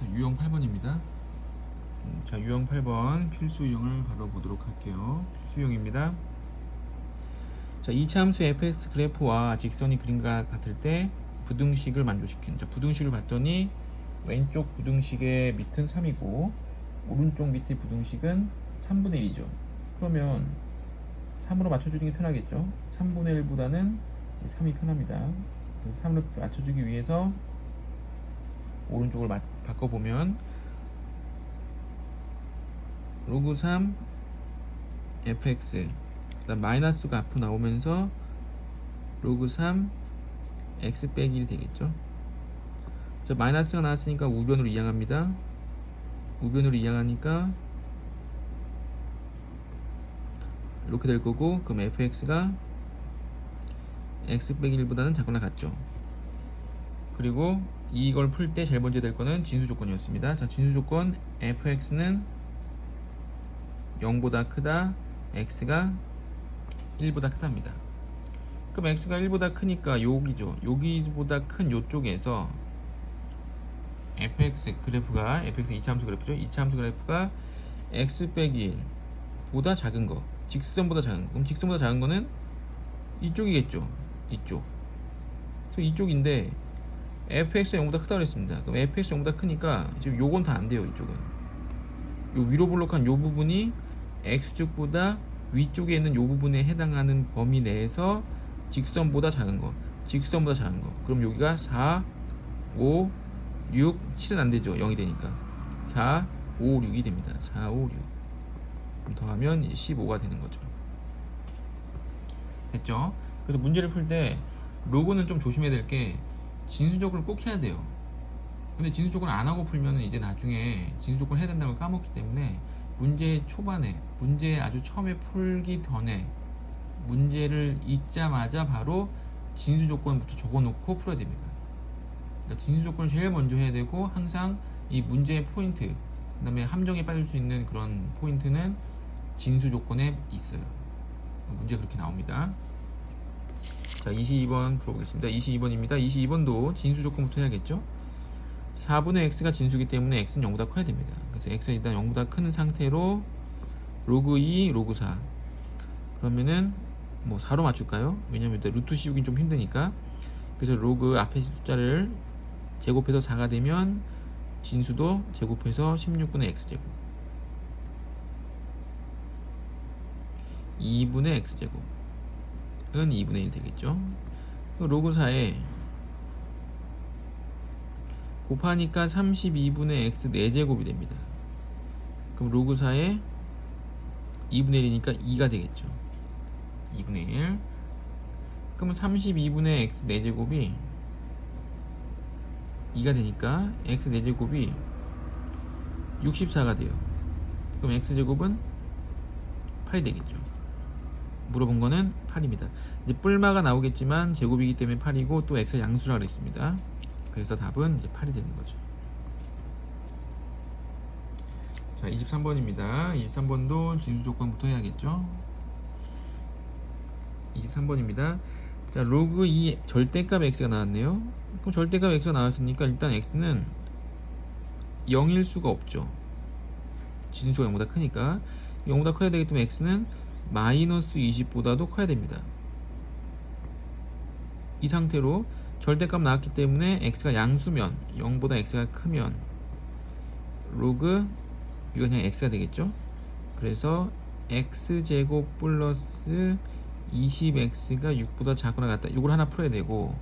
자, 유형 8번입니다. 음, 자, 유형 8번 필수 유형을 바로 보도록 할게요. 필수 유형입니다. 자, 이차 함수 fx 그래프와 직선이 그림과 같을 때 부등식을 만족시키는 자, 부등식을 봤더니 왼쪽 부등식의 밑은 3이고 오른쪽 밑의 부등식은 3분의 1이죠. 그러면 3으로 맞춰주는 게 편하겠죠. 3분의 1보다는 3이 편합니다. 3으로 맞춰주기 위해서 오른쪽을 마- 바꿔보면 로그 3 fx 그다음 마이너스가 앞으로 나오면서 로그 3 x 빼기 1이 되겠죠. 자 마이너스가 나왔으니까 우변으로 이항합니다. 우변으로 이항하니까 이렇게 될 거고 그럼 fx가 x 빼기 1보다는 작거나 같죠. 그리고 이걸 풀 때 제일 먼저 될 거는 진수 조건이었습니다. 자, 진수 조건 fx는 0보다 크다, x가 1보다 크답니다. 그럼 x가 1보다 크니까 여기죠. 여기보다 큰 요쪽에서 fx 그래프가 fx 2차 함수 그래프죠. 2차 함수 그래프가 x 빼기 1보다 작은 거, 직선보다 작은 거. 그럼 직선보다 작은 거는 이쪽이겠죠. 이쪽. 그래서 이쪽인데 fx가 0보다 크다고 그랬습니다. 그럼 fx가 0보다 크니까 지금 요건 다 안 돼요. 이쪽은. 요 위로 블록한 요 부분이 x축보다 위쪽에 있는 요 부분에 해당하는 범위 내에서 직선보다 작은 거, 직선보다 작은 거. 그럼 여기가 4, 5, 6, 7은 안 되죠. 0이 되니까. 4, 5, 6이 됩니다. 4, 5, 6. 그럼 더하면 15가 되는 거죠. 됐죠? 그래서 문제를 풀 때 로고는 좀 조심해야 될 게 진수조건을 꼭 해야 돼요. 근데 진수조건을 안 하고 풀면은 이제 나중에 진수조건 해야 된다는 걸 까먹기 때문에 문제 초반에 문제 아주 처음에 풀기 전에 문제를 읽자마자 바로 진수 조건부터 적어놓고 풀어야 됩니다. 그러니까 진수 조건을 제일 먼저 해야 되고 항상 이 문제의 포인트 그다음에 함정에 빠질 수 있는 그런 포인트는 진수 조건에 있어요. 문제가 그렇게 나옵니다. 자, 22번 풀어보겠습니다. 22번입니다. 22번도 진수 조건부터 해야겠죠? 4분의 x가 진수기 때문에 x는 0보다 커야 됩니다. 그래서 x가 일단 0보다 큰 상태로 로그 2, 로그 4. 그러면은 뭐 4로 맞출까요? 왜냐면 일단 루트 씌우긴 좀 힘드니까. 그래서 로그 앞에 숫자를 제곱해서 4가 되면 진수도 제곱해서 16분의 x제곱. 2분의 x제곱. 은 2분의 1 되겠죠. 그 로그 4에 곱하니까 32분의 x 4제곱이 됩니다. 그럼 로그 4에 2분의 1이니까 2가 되겠죠. 2분의 1. 그러면 32분의 x 4제곱이 2가 되니까 x 4제곱이 64가 돼요. 그럼 x제곱은 8이 되겠죠. 물어본 거는 8입니다. 이제 뿔마가 나오겠지만 제곱이기 때문에 8이고 또 x 양수라 그랬습니다. 그래서 답은 이제 8이 되는 거죠. 자, 23번입니다. 23번도 진수 조건부터 해야겠죠. 23번입니다. 자, 로그 2 절대값 x가 나왔네요. 그럼 절대값 x가 나왔으니까 일단 x는 0일 수가 없죠. 진수가 0보다 크니까 0보다 커야 되기 때문에 x는 마이너스 20보다도 커야 됩니다. 이 상태로 절대값 나왔기 때문에 x가 양수면 0보다 x가 크면 로그 이거 그냥 x가 되겠죠. 그래서 x제곱 플러스 20x가 6보다 작거나 같다. 이걸 하나 풀어야 되고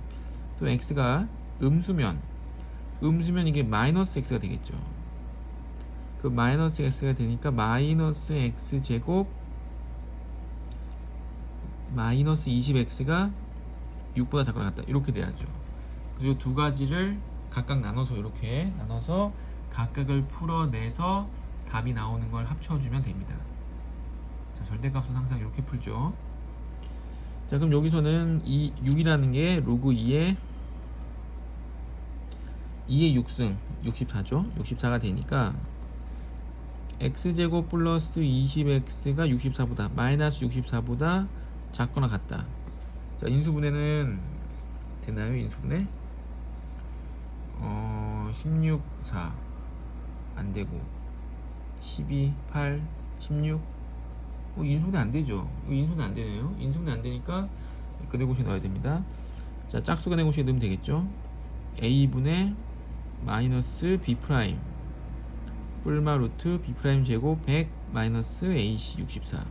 또 x가 음수면 음수면 이게 마이너스 x가 되겠죠. 그 마이너스 x가 되니까 마이너스 x제곱 마이너스 20x가 6보다 작거나 같다. 이렇게 돼야죠. 그리고 두 가지를 각각 나눠서 이렇게 나눠서 각각을 풀어내서 답이 나오는 걸 합쳐주면 됩니다. 자 절대값은 항상 이렇게 풀죠. 자 그럼 여기서는 이 6이라는 게 로그 2의 2의 6승 64죠? 64가 되니까 x제곱 플러스 20x가 64보다 마이너스 64보다 작거나 같다. 자, 인수분해는 되나요? 인수분해? 어, 16, 4. 안 되고 12, 8, 16 어, 인수분해 안 되죠. 어, 인수분해 안 되네요. 인수분해 안 되니까 근해공식 넣어야 됩니다. 자, 짝수 근해공식 넣으면 되겠죠. a분의 마이너스 b 프라임 뿔마 루트 b 프라임 제곱 100 마이너스 ac 64.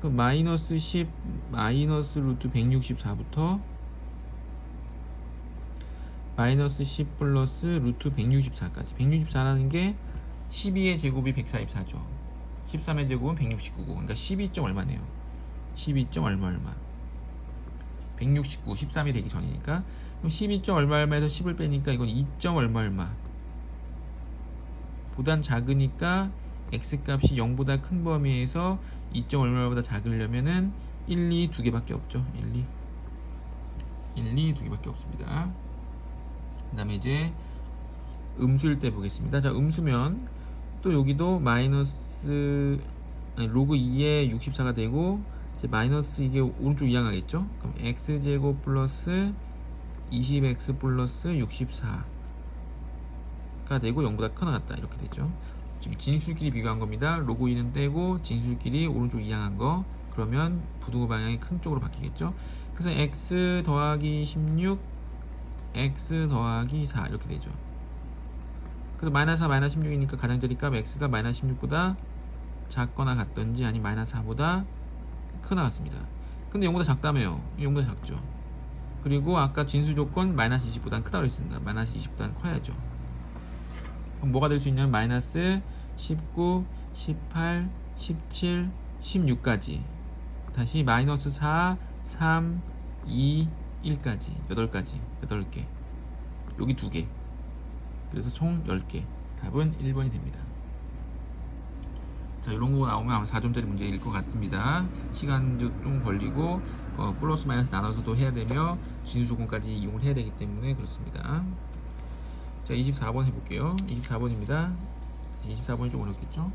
그럼 마이너스 10 마이너스 루트 164부터 마이너스 10 플러스 루트 164까지. 164라는 게 12의 제곱이 144죠. 13의 제곱은 169고. 그러니까 12점 얼마네요? 12점 얼마 얼마? 169 13이 되기 전이니까. 그럼 12점 얼마 얼마에서 10을 빼니까 이건 2점 얼마 얼마? 보단 작으니까 x 값이 0보다 큰 범위에서 2점 얼마보다 작으려면은 1, 2 두 개밖에 없죠 1, 2 1, 2 두 개밖에 없습니다 그 다음에 이제 음수일 때 보겠습니다. 자, 음수면 또 여기도 마이너스 아니, 로그 2에 64가 되고 이제 마이너스 이게 오른쪽 이항하겠죠? 그럼 x제곱 플러스 20x 플러스 64가 되고 0보다 크나 같다 이렇게 되죠. 지금 진술끼리 비교한 겁니다. 로그 2는 떼고 진술끼리 오른쪽 이항한 거 그러면 부등호 방향이 큰 쪽으로 바뀌겠죠. 그래서 x 더하기 16 x 더하기 4 이렇게 되죠. 그래서 마이너스 4 마이너스 16이니까 가장자리 값 x가 마이너스 16보다 작거나 같던지 아니 마이너스 4보다 크나 같습니다. 근데 0보다 작다며요. 0보다 작죠. 그리고 아까 진수 조건 마이너스 20보다 크다고 했습니다. 마이너스 20보다 커야죠. 그럼 뭐가 될 수 있냐면 마이너스 19, 18, 17, 16까지. 다시 마이너스 4, 3, 2, 1까지. 8가지. 8개. 여기 2개. 그래서 총 10개. 답은 1번이 됩니다. 자 이런 거 나오면 아마 4점짜리 문제일 것 같습니다. 시간도 좀 걸리고 어, 플러스 마이너스 나눠서도 해야 되며 진수 조건까지 이용을 해야 되기 때문에 그렇습니다 자 24번 해볼게요 24번입니다 24번이 좀 어렵겠죠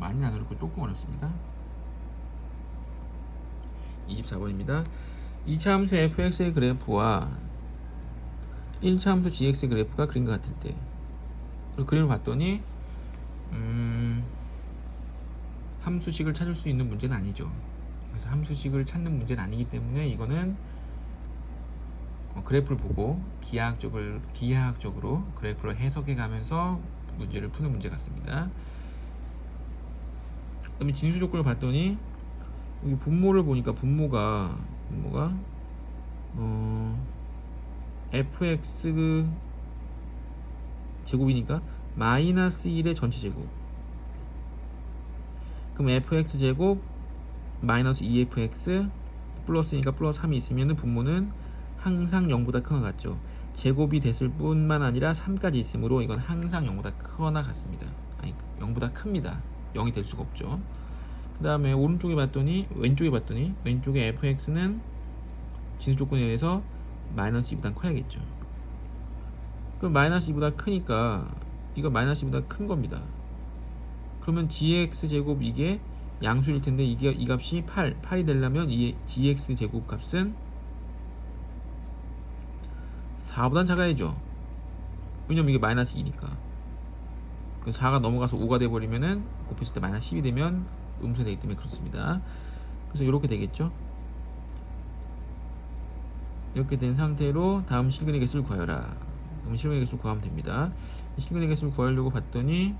많이 안 어렵고 조금 어렵습니다 24번입니다. 2차 함수 fx의 그래프와 1차 함수 gx의 그래프가 그린 것 같을 때 그림을 봤더니 음, 함수식을 찾을 수 있는 문제는 아니죠. 그래서 함수식을 찾는 문제는 아니기 때문에 이거는 어, 그래프를 보고 기하학적을 기하학적으로 그래프를 해석해 가면서 문제를 푸는 문제 같습니다. 그 다음에 진수 조건을 봤더니 여기 분모를 보니까 분모가 분모가 어 fx 제곱이니까 마이너스 1의 전체 제곱 그럼 fx 제곱 마이너스 2fx 플러스니까 플러스 3이 있으면 분모는 항상 0보다 크거나 같죠. 제곱이 됐을 뿐만 아니라 3까지 있으므로 이건 항상 0보다 크거나 같습니다. 아니 0보다 큽니다. 0이 될 수가 없죠. 그 다음에 오른쪽에 봤더니 왼쪽에 봤더니 왼쪽에 fx는 진수 조건에 의해서 마이너스 2보다 커야겠죠. 그럼 마이너스 2보다 크니까 이거 마이너스 2보다 큰 겁니다. 그러면 gx 제곱 이게 양수일 텐데 이게 이 값이 8 8이 되려면 이 gx 제곱 값은 4보단 작아야죠 왜냐면 이게 마이너스 2니까 그 4가 넘어가서 5가 돼버리면은 곱했을 때 마이너스 10이 되면 음수가 되기 때문에 그렇습니다. 그래서 이렇게 되겠죠. 이렇게 된 상태로 다음 실근의 개수를 구하여라. 그럼 실근의 개수를 구하면 됩니다. 실근의 개수를 구하려고 봤더니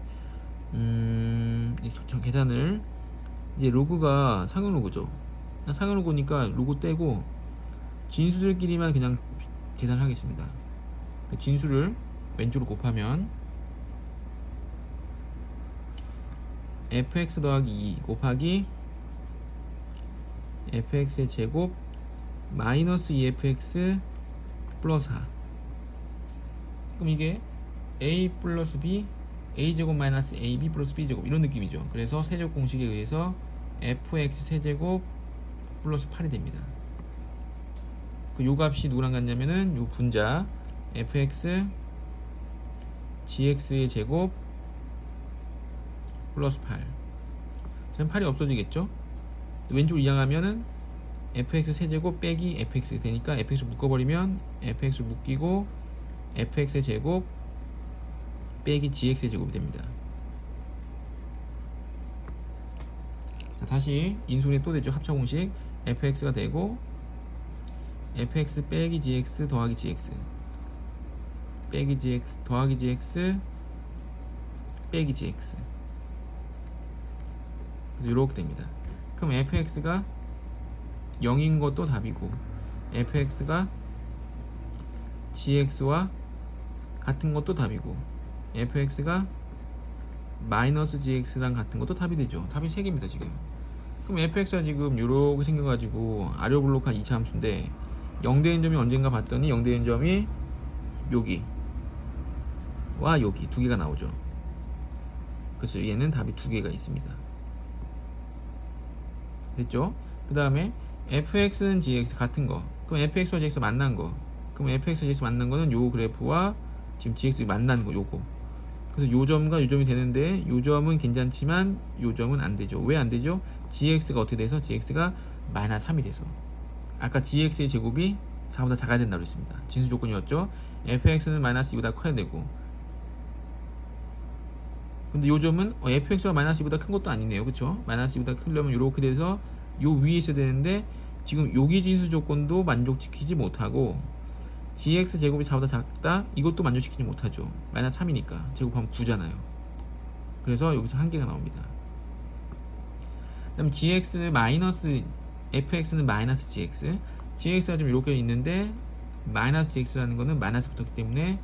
음, 저 계산을 이제 로그가 상용 로그죠. 상용 로그니까 로그 떼고 진수들끼리만 그냥 계산을 하겠습니다. 그 진수를 왼쪽으로 곱하면 fx 더하기 2 곱하기 fx의 제곱 마이너스 2fx 플러스 4 그럼 이게 a 플러스 b a제곱 마이너스 ab 플러스 b제곱 이런 느낌이죠. 그래서 세제곱 공식에 의해서 fx 세제곱 플러스 8이 됩니다. 그 요 값이 누구랑 같냐면은 요 분자 fx gx의 제곱 플러스 8 그럼 8이 없어지겠죠 왼쪽으로 이항하면은 fx 세제곱 빼기 fx 되니까 fx 묶어버리면 fx 묶이고 fx의 제곱 빼기 gx의 제곱이 됩니다. 자, 다시 인수분해 또 되죠. 합차 공식 fx가 되고 fx 빼기 gx 더하기 gx 빼기 gx 더하기 gx 빼기 gx 그래서 이렇게 됩니다. 그럼 fx가 0인 것도 답이고 fx가 gx와 같은 것도 답이고 fx가 마이너스 gx랑 같은 것도 답이 되죠. 답이 3개입니다 지금. 그럼 fx가 지금 이렇게 생겨가지고 아래 블록한 2차 함수인데 0대인 점이 언젠가 봤더니 0대인 점이 여기 와 여기 두 개가 나오죠. 그래서 얘는 답이 두 개가 있습니다. 됐죠? 그 다음에 fx는 gx 같은 거. 그럼 fx와 gx 만난 거. 그럼 fx와 gx 만난 거는 요 그래프와 지금 gx 만나는 거 요거. 그래서 요 점과 요 점이 되는데 요 점은 괜찮지만 요 점은 안 되죠. 왜 안 되죠? gx가 어떻게 돼서 gx가 마이너스 3이 돼서. 아까 gx의 제곱이 4보다 작아야 된다고 했습니다. 진수 조건이었죠. fx는 마이너스 2보다 커야 되고. 근데 요 점은 어, fx가 마이너스 2보다 큰 것도 아니네요. 그쵸? 마이너스 2보다 크려면 이렇게 돼서 요 위에 있어야 되는데 지금 여기 진수 조건도 만족시키지 못하고 gx 제곱이 4보다 작다 이것도 만족시키지 못하죠 마이너스 3이니까 제곱하면 9잖아요 그래서 여기서 한 개가 나옵니다 그다음 gx 마이너스 fx는 마이너스 gx gx가 좀 이렇게 있는데 마이너스 gx라는 거는 마이너스 붙었기 때문에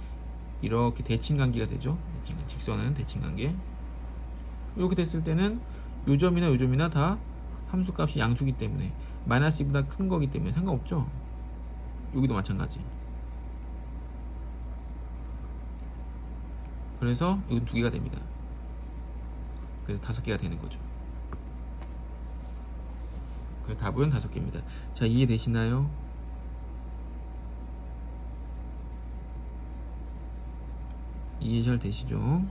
이렇게 대칭 관계가 되죠. 대칭, 직선은 대칭 관계. 이렇게 됐을 때는 요 점이나 요 점이나 다 함수 값이 양수기 때문에 마이너스 2보다 큰 거기 때문에 상관없죠? 여기도 마찬가지. 그래서 이건 두 개가 됩니다. 그래서 다섯 개가 되는 거죠 그래서 답은 다섯 개입니다 자 이해되시나요? 이해 잘 되시죠?